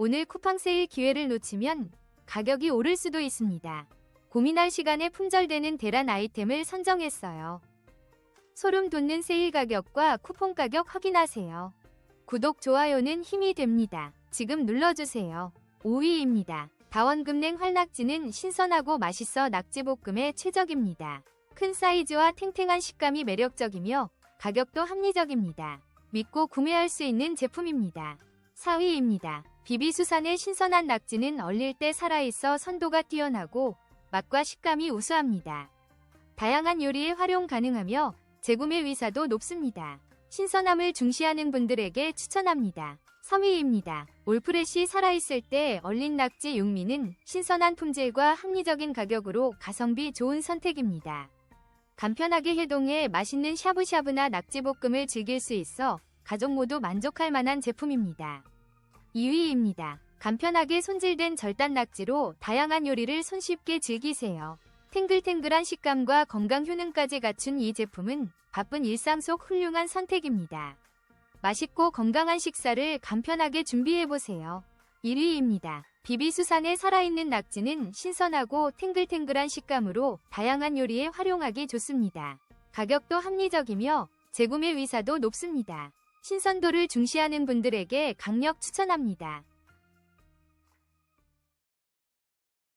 오늘 쿠팡 세일 기회를 놓치면 가격이 오를 수도 있습니다. 고민할 시간에 품절되는 대란 아이템을 선정했어요. 소름 돋는 세일 가격과 쿠폰 가격 확인하세요. 구독, 좋아요는 힘이 됩니다. 지금 눌러주세요. 5위입니다. 다원금냉 활낙지는 신선하고 맛있어 낙지볶음에 최적입니다. 큰 사이즈와 탱탱한 식감이 매력적이며 가격도 합리적입니다. 믿고 구매할 수 있는 제품입니다. 4위입니다. 비비수산의 신선한 낙지는 얼릴 때 살아있어 선도가 뛰어나고 맛과 식감이 우수합니다. 다양한 요리에 활용 가능하며 재구매 위사도 높습니다. 신선함을 중시하는 분들에게 추천합니다. 3위입니다. 올프레시 살아있을 때 얼린 낙지 육미는 신선한 품질과 합리적인 가격으로 가성비 좋은 선택입니다. 간편하게 해동해 맛있는 샤브샤브나 낙지볶음을 즐길 수 있어 가족 모두 만족할 만한 제품입니다. 2위입니다. 간편하게 손질된 절단 낙지로 다양한 요리를 손쉽게 즐기세요. 탱글탱글한 식감과 건강 효능까지 갖춘 이 제품은 바쁜 일상 속 훌륭한 선택입니다. 맛있고 건강한 식사를 간편하게 준비해보세요. 1위입니다. 비비수산에 살아있는 낙지는 신선하고 탱글탱글한 식감으로 다양한 요리에 활용하기 좋습니다. 가격도 합리적이며 재구매 위사도 높습니다. 신선도를 중시하는 분들에게 강력 추천합니다.